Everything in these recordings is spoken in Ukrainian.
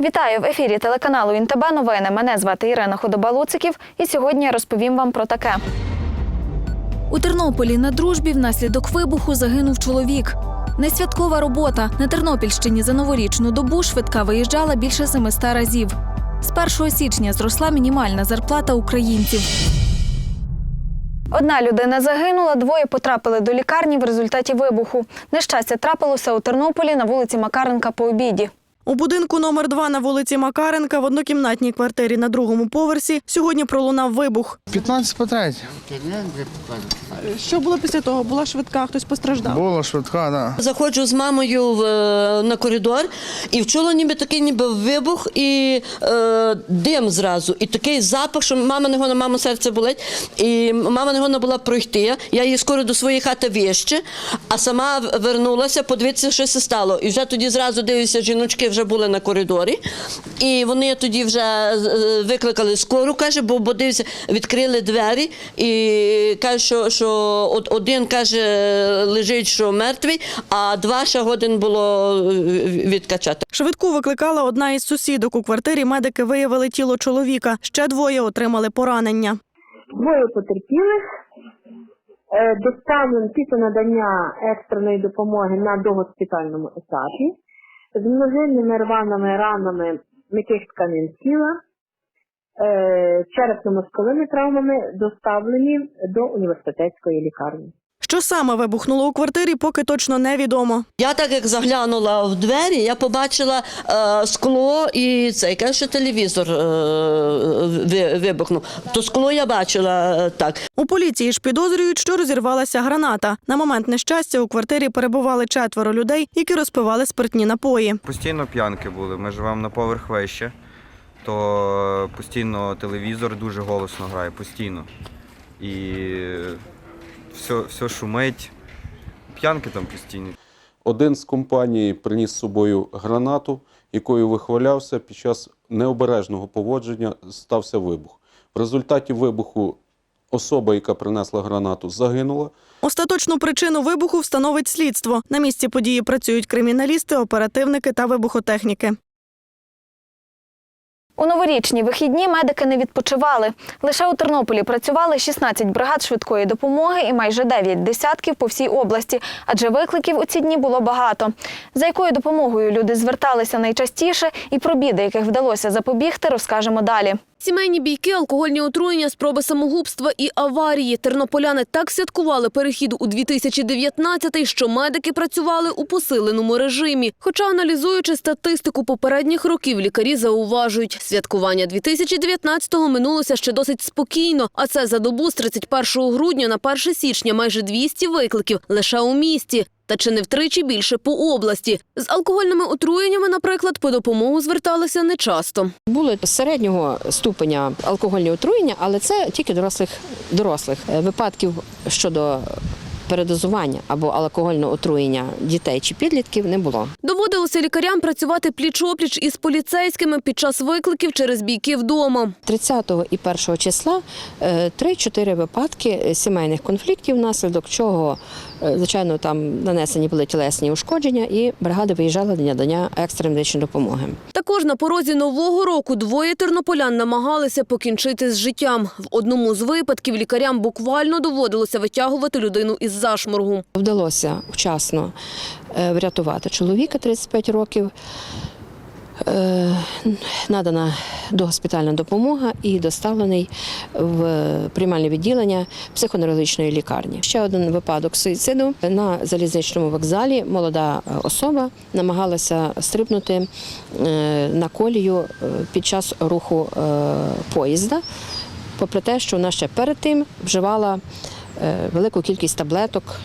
Вітаю в ефірі телеканалу Інтебе новини. Мене звати Ірина Худоба-Луциків, і сьогодні я розповім вам про таке. У Тернополі на дружбі внаслідок вибуху загинув чоловік. Несвяткова робота на Тернопільщині за новорічну добу швидка виїжджала більше 700 разів. З 1 січня зросла мінімальна зарплата українців. Одна людина загинула, двоє потрапили до лікарні в результаті вибуху. Нещастя трапилося у Тернополі на вулиці Макаренка по обіді. У будинку номер 2 на вулиці Макаренка в однокімнатній квартирі на другому поверсі сьогодні пролунав вибух. 15 по 3. Що було після того? Була швидка, хтось постраждав. Було швидка, да. Заходжу з мамою в, е, на коридор і вчула ніби такий ніби вибух і е, дим зразу. І такий запах, що мама не гона, мама серце болить. І мама не гона була пройти. Я її скоро до своєї хати вище, а сама вернулася, подивитися, що це стало. І вже тоді зразу дивлюся, жіночки вже були на коридорі. І вони тоді вже е, викликали скору, каже, бо, бо дивися, відкрили двері і каже, що, що от один каже, лежить, що мертвий, а два ще годин було е, відкачати. Швидку викликала одна із сусідок. У квартирі медики виявили тіло чоловіка. Ще двоє отримали поранення. Двоє потерпілих е, доставлені після надання екстреної допомоги на догоспітальному етапі з множинними рваними ранами м'яких тканин тіла, е, черепно-мозковими травмами доставлені до університетської лікарні. Що саме вибухнуло у квартирі, поки точно невідомо. Я так як заглянула в двері, я побачила е, скло і цей каже, що телевізор е, вибухнув. То скло я бачила е, так. У поліції ж підозрюють, що розірвалася граната. На момент нещастя у квартирі перебували четверо людей, які розпивали спиртні напої. Постійно п'янки були. Ми живемо на поверх вище, то постійно телевізор дуже голосно грає, постійно. І все, все шумить. П'янки там постійні. Один з компаній приніс з собою гранату, якою вихвалявся. Під час необережного поводження стався вибух. В результаті вибуху особа, яка принесла гранату, загинула. Остаточну причину вибуху встановить слідство. На місці події працюють криміналісти, оперативники та вибухотехніки. У новорічні вихідні медики не відпочивали. Лише у Тернополі працювали 16 бригад швидкої допомоги і майже 9 десятків по всій області, адже викликів у ці дні було багато. За якою допомогою люди зверталися найчастіше і про біди, яких вдалося запобігти, розкажемо далі. Сімейні бійки, алкогольні отруєння, спроби самогубства і аварії. Тернополяни так святкували перехід у 2019-й, що медики працювали у посиленому режимі. Хоча, аналізуючи статистику попередніх років, лікарі зауважують, святкування 2019-го минулося ще досить спокійно. А це за добу з 31 грудня на 1 січня майже 200 викликів лише у місті. Та чи не втричі більше по області. З алкогольними отруєннями, наприклад, по допомогу зверталися нечасто. Були середнього ступеня алкогольні отруєння, але це тільки дорослих дорослих Е, випадків щодо передозування або алкогольного отруєння дітей чи підлітків не було. Доводилося лікарям працювати пліч-опліч із поліцейськими під час викликів через бійки вдома. 30 і 1 числа е, 3-4 випадки сімейних конфліктів, внаслідок чого, е, звичайно, там нанесені були тілесні ушкодження, і бригада виїжджала для надання екстреної медичної допомоги. Також на порозі нового року двоє тернополян намагалися покінчити з життям. В одному з випадків лікарям буквально доводилося витягувати людину із зашморгу. Вдалося вчасно е, врятувати чоловіка 35 років. Е, Надана догоспітальна допомога і доставлений в приймальне відділення психоневрологічної лікарні. Ще один випадок суїциду на залізничному вокзалі. Молода е, особа намагалася стрибнути на колію під час руху поїзда, попри те, що вона ще перед тим вживала велику кількість таблеток,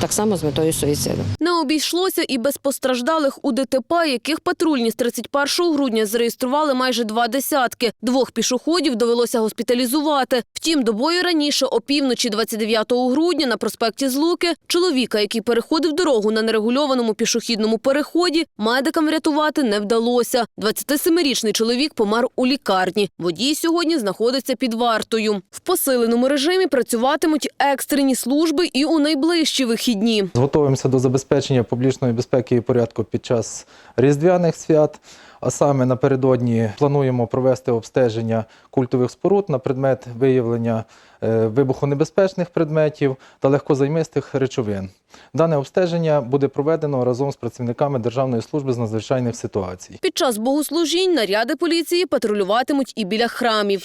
так само з метою суїциду. Обійшлося і без постраждалих у ДТП, яких патрульні з 31 грудня зареєстрували майже два десятки. Двох пішоходів довелося госпіталізувати. Втім, добою раніше, опівночі 29 грудня, на проспекті Злуки, чоловіка, який переходив дорогу на нерегульованому пішохідному переході, медикам врятувати не вдалося. 27-річний чоловік помер у лікарні. Водій сьогодні знаходиться під вартою. В посиленому режимі працюватимуть екстрені служби і у найближчі вихідні. Готуємося до забезпечення публічної безпеки і порядку під час різдвяних свят. А саме напередодні плануємо провести обстеження культових споруд на предмет виявлення е, вибухонебезпечних предметів та легкозаймистих речовин. Дане обстеження буде проведено разом з працівниками Державної служби з надзвичайних ситуацій. Під час богослужінь наряди поліції патрулюватимуть і біля храмів.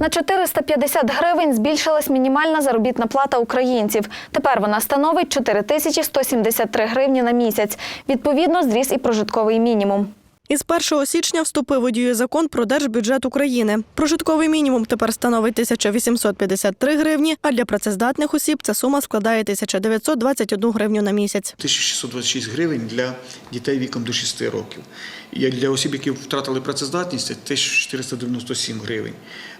На 450 гривень збільшилась мінімальна заробітна плата українців. Тепер вона становить 4173 гривні на місяць. Відповідно, зріс і прожитковий мінімум. Із 1 січня вступив у дію закон про держбюджет України. Прожитковий мінімум тепер становить 1853 гривні, а для працездатних осіб ця сума складає 1921 гривню на місяць. 1626 гривень для дітей віком до 6 років. І для осіб, які втратили працездатність, це 1497 гривень.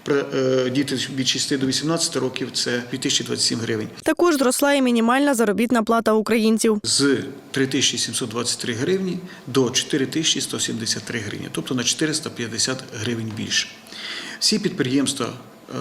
Е, Діти від 6 до 18 років це 2027 гривень. Також зросла і мінімальна заробітна плата українців. З 3723 гривні до 4173 гривні, тобто на 450 гривень більше. Всі підприємства, е,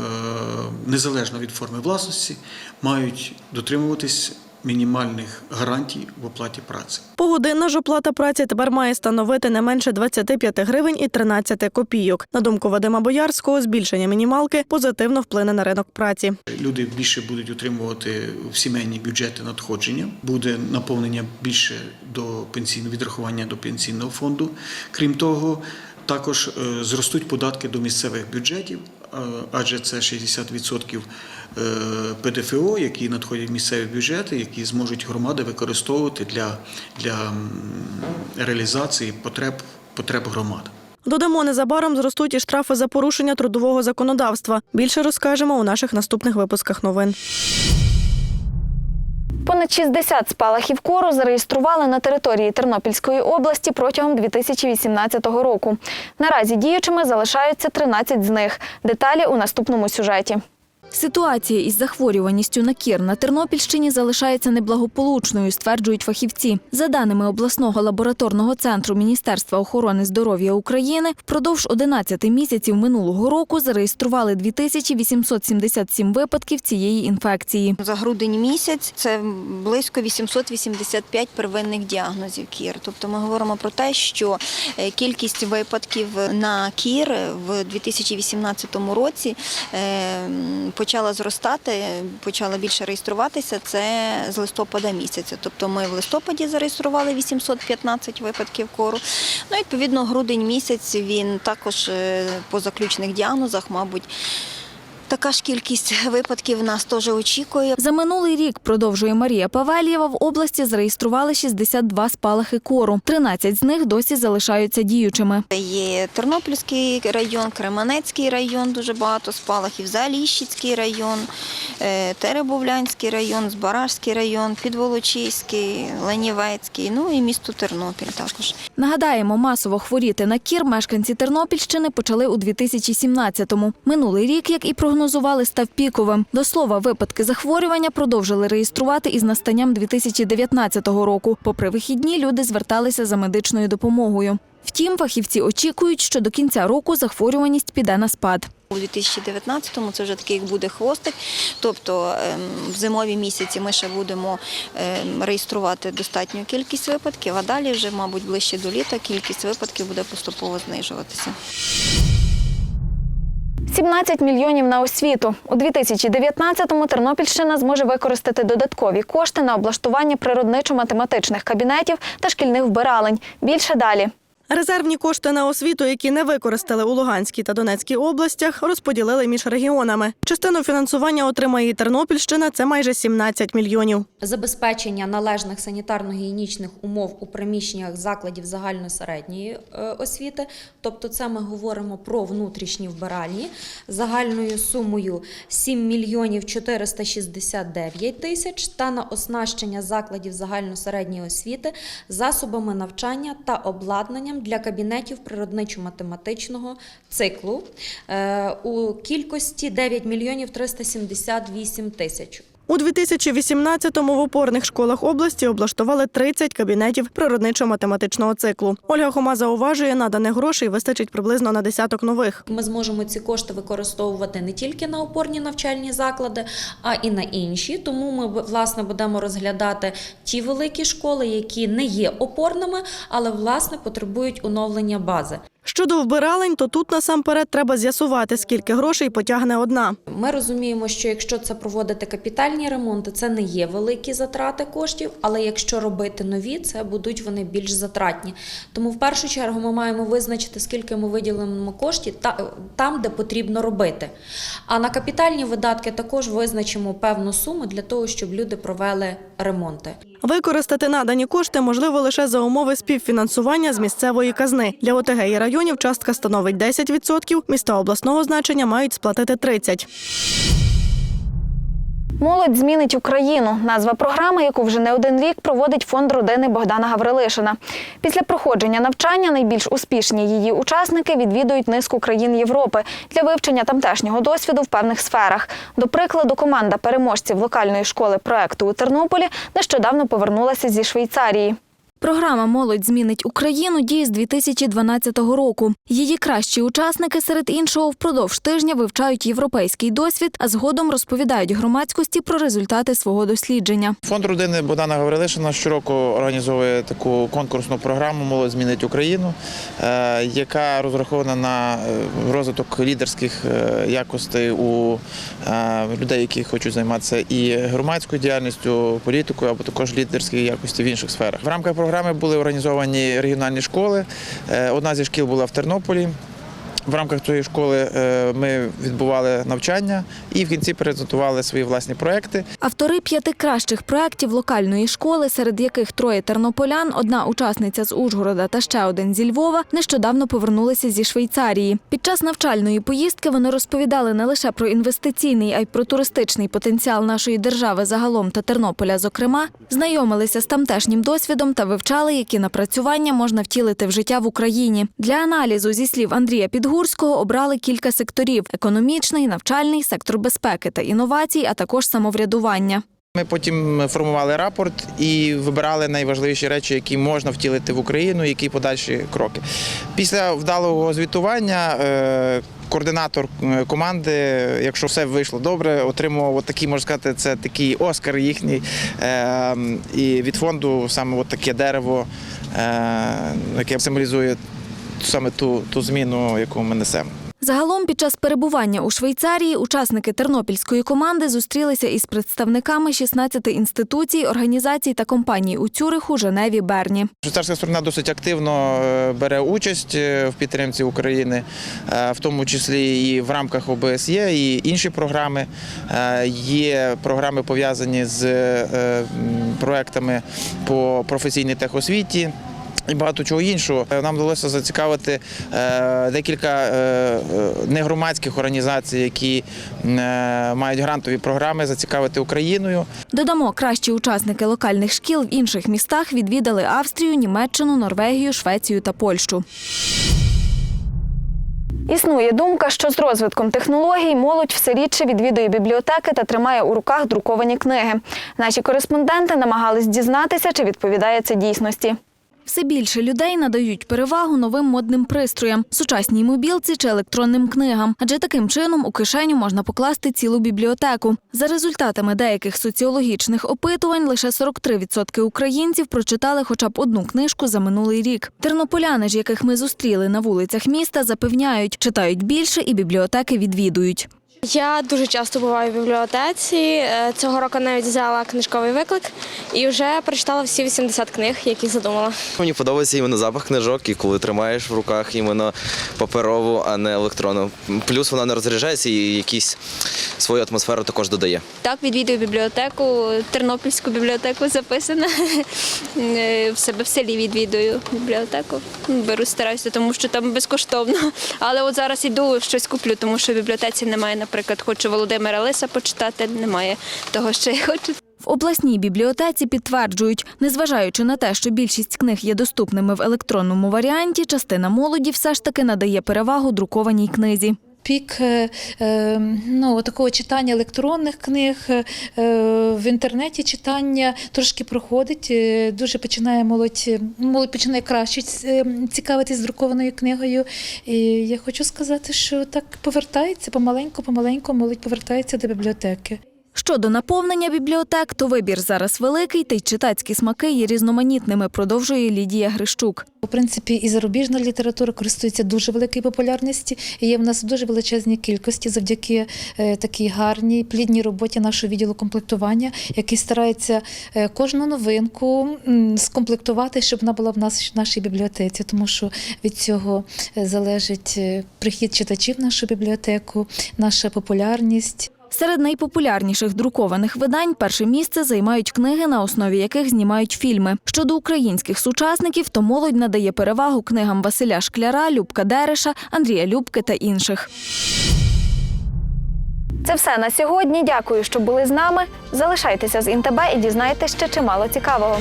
незалежно від форми власності, мають дотримуватись мінімальних гарантій в оплаті праці. Погодинна ж оплата праці тепер має становити не менше 25 гривень і 13 копійок. На думку Вадима Боярського, збільшення мінімалки позитивно вплине на ринок праці. Люди більше будуть отримувати в сімейні бюджети надходження, буде наповнення більше до пенсійного відрахування до пенсійного фонду. Крім того, також е, зростуть податки до місцевих бюджетів, адже це 60% е, ПДФО, які надходять в місцеві бюджети, які зможуть громади використовувати для, для реалізації потреб, потреб громад. Додамо, незабаром зростуть і штрафи за порушення трудового законодавства. Більше розкажемо у наших наступних випусках новин. Понад 60 спалахів кору зареєстрували на території Тернопільської області протягом 2018 року. Наразі діючими залишаються 13 з них. Деталі у наступному сюжеті. Ситуація із захворюваністю на кір на Тернопільщині залишається неблагополучною, стверджують фахівці. За даними обласного лабораторного центру Міністерства охорони здоров'я України, впродовж 11 місяців минулого року зареєстрували 2877 випадків цієї інфекції. За грудень місяць це близько 885 первинних діагнозів кір. Тобто ми говоримо про те, що е, кількість випадків на кір в 2018 році е, почала зростати, почала більше реєструватися. Це з листопада місяця. Тобто ми в листопаді зареєстрували 815 випадків кору. Ну, відповідно, грудень місяць він також е, по заключних діагнозах, мабуть. Така ж кількість випадків нас теж очікує. За минулий рік, продовжує Марія Павельєва, в області зареєстрували 62 спалахи кору. 13 з них досі залишаються діючими. Є Тернопільський район, Кременецький район, дуже багато спалахів, Заліщицький район, е, Теребовлянський район, Збаражський район, Підволочиський, Ленівецький, ну і місто Тернопіль також. Нагадаємо, масово хворіти на кір мешканці Тернопільщини почали у 2017-му. Минулий рік, як і прогнозували, став піковим. До слова, випадки захворювання продовжили реєструвати із настанням 2019 року. Попри вихідні, люди зверталися за медичною допомогою. Втім, фахівці очікують, що до кінця року захворюваність піде на спад. У 2019-му це вже такий як буде хвостик. Тобто ем, в зимові місяці ми ще будемо ем, реєструвати достатню кількість випадків, а далі вже, мабуть, ближче до літа кількість випадків буде поступово знижуватися. 17 мільйонів на освіту. У 2019-му Тернопільщина зможе використати додаткові кошти на облаштування природничо-математичних кабінетів та шкільних вбиралень. Більше далі. Резервні кошти на освіту, які не використали у Луганській та Донецькій областях, розподілили між регіонами. Частину фінансування отримає і Тернопільщина це майже 17 мільйонів. забезпечення належних санітарно-гігієнічних умов у приміщеннях закладів загальної-середньої е, освіти. Тобто, це ми говоримо про внутрішні вбиральні загальною сумою 7 мільйонів 469 тисяч та на оснащення закладів загально-середньої освіти засобами навчання та обладнанням для кабінетів природничо-математичного циклу е, у кількості 9 мільйонів 378 тисяч. У 2018-му в опорних школах області облаштували 30 кабінетів природничо-математичного циклу. Ольга Хома зауважує, наданих грошей вистачить приблизно на десяток нових. Ми зможемо ці кошти використовувати не тільки на опорні навчальні заклади, а і на інші. Тому ми власне будемо розглядати ті великі школи, які не є опорними, але власне потребують оновлення бази. Щодо вбиралень, то тут насамперед треба з'ясувати, скільки грошей потягне одна. Ми розуміємо, що якщо це проводити капітальні ремонти, це не є великі затрати коштів, але якщо робити нові, це будуть вони більш затратні. Тому в першу чергу ми маємо визначити, скільки ми виділимо коштів та- там, де потрібно робити. А на капітальні видатки також визначимо певну суму для того, щоб люди провели ремонти. Використати надані кошти можливо лише за умови співфінансування з місцевої казни. Для ОТГ і районів частка становить 10%, міста обласного значення мають сплатити 30%. Молодь змінить Україну. Назва програми, яку вже не один рік проводить фонд родини Богдана Гаврилишина. Після проходження навчання найбільш успішні її учасники відвідують низку країн Європи для вивчення тамтешнього досвіду в певних сферах. До прикладу, команда переможців локальної школи проекту у Тернополі нещодавно повернулася зі Швейцарії. Програма Молодь змінить Україну діє з 2012 року. Її кращі учасники серед іншого впродовж тижня вивчають європейський досвід, а згодом розповідають громадськості про результати свого дослідження. Фонд родини Богдана Гаврилишина щороку організовує таку конкурсну програму Молодь змінить Україну, е, яка розрахована на е, розвиток лідерських е, якостей у людей, які хочуть займатися і громадською діяльністю, політикою або також лідерські якості в інших сферах. В рамках програми були організовані регіональні школи. Е, Одна зі шкіл була в Тернополі. В рамках цієї школи е, ми відбували навчання і в кінці презентували свої власні проекти. Автори п'яти кращих проєктів локальної школи, серед яких троє тернополян, одна учасниця з Ужгорода та ще один зі Львова, нещодавно повернулися зі Швейцарії. Під час навчальної поїздки вони розповідали не лише про інвестиційний, а й про туристичний потенціал нашої держави загалом та Тернополя, зокрема, знайомилися з тамтешнім досвідом та вивчали, які напрацювання можна втілити в життя в Україні. Для аналізу зі слів Андрія Підгурського обрали кілька секторів: економічний, навчальний, сектор безпеки та інновацій, а також самоврядування. Ми потім формували рапорт і вибирали найважливіші речі, які можна втілити в Україну, які подальші кроки. Після вдалого звітування. е, Координатор е, команди, якщо все вийшло добре, отримував от такий, можна сказати, це такий Оскар їхній. Е, і від фонду саме таке дерево, яке символізує саме ту, ту зміну, яку ми несемо. Загалом, під час перебування у Швейцарії учасники тернопільської команди зустрілися із представниками 16 інституцій, організацій та компаній у Цюриху, Женеві, Берні. Швейцарська сторона досить активно е, бере участь е, в підтримці України, е, в тому числі і в рамках ОБСЄ, і інші програми. Є програми пов'язані з проектами по професійній техосвіті. І багато чого іншого нам вдалося зацікавити е, декілька е, е, негромадських організацій, які е, мають грантові програми, зацікавити Україною. Додамо, кращі учасники локальних шкіл в інших містах відвідали Австрію, Німеччину, Норвегію, Швецію та Польщу. Існує думка, що з розвитком технологій молодь все рідше відвідує бібліотеки та тримає у руках друковані книги. Наші кореспонденти намагались дізнатися, чи відповідає це дійсності. Все більше людей надають перевагу новим модним пристроям, сучасній мобілці чи електронним книгам, адже таким чином у кишеню можна покласти цілу бібліотеку. За результатами деяких соціологічних опитувань, лише 43% українців прочитали хоча б одну книжку за минулий рік. Тернополяни ж, яких ми зустріли на вулицях міста, запевняють, читають більше і бібліотеки відвідують. Я дуже часто буваю в бібліотеці. Е, Цього року навіть взяла книжковий виклик і вже прочитала всі 80 книг, які задумала. Мені подобається іменно запах книжок, і коли тримаєш в руках іменно паперову, а не електронну. Плюс вона не розряджається і якісь свою атмосферу також додає. Так, відвідую бібліотеку, Тернопільську бібліотеку записана. Е, В себе в селі відвідую бібліотеку. Беру, стараюся, тому що там безкоштовно. Але от зараз іду щось куплю, тому що в бібліотеці немає, наприклад, хочу Володимира Лиса почитати, немає того, що я хочу. В обласній бібліотеці підтверджують, незважаючи на те, що більшість книг є доступними в електронному варіанті, частина молоді все ж таки надає перевагу друкованій книзі. Пік е, е, ну, такого читання електронних книг, е, в інтернеті читання трошки проходить. Дуже починає молодь, молодь починає краще цікавитись друкованою книгою. І я хочу сказати, що так повертається помаленьку, помаленьку молодь повертається до бібліотеки. Щодо наповнення бібліотек, то вибір зараз великий, та й читацькі смаки є різноманітними, продовжує Лідія Грищук. У принципі, і зарубіжна література користується дуже великою популярністю. І є в нас дуже величезній кількості завдяки е, такій гарній плідній роботі нашого відділу комплектування, який старається е, кожну новинку скомплектувати, щоб вона була в нас в нашій бібліотеці, тому що від цього е, залежить прихід читачів в нашу бібліотеку, наша популярність. Серед найпопулярніших друкованих видань перше місце займають книги, на основі яких знімають фільми. Щодо українських сучасників, то молодь надає перевагу книгам Василя Шкляра, Любка Дереша, Андрія Любки та інших. Це все на сьогодні. Дякую, що були з нами. Залишайтеся з Інтебе і дізнайтеся ще чимало цікавого.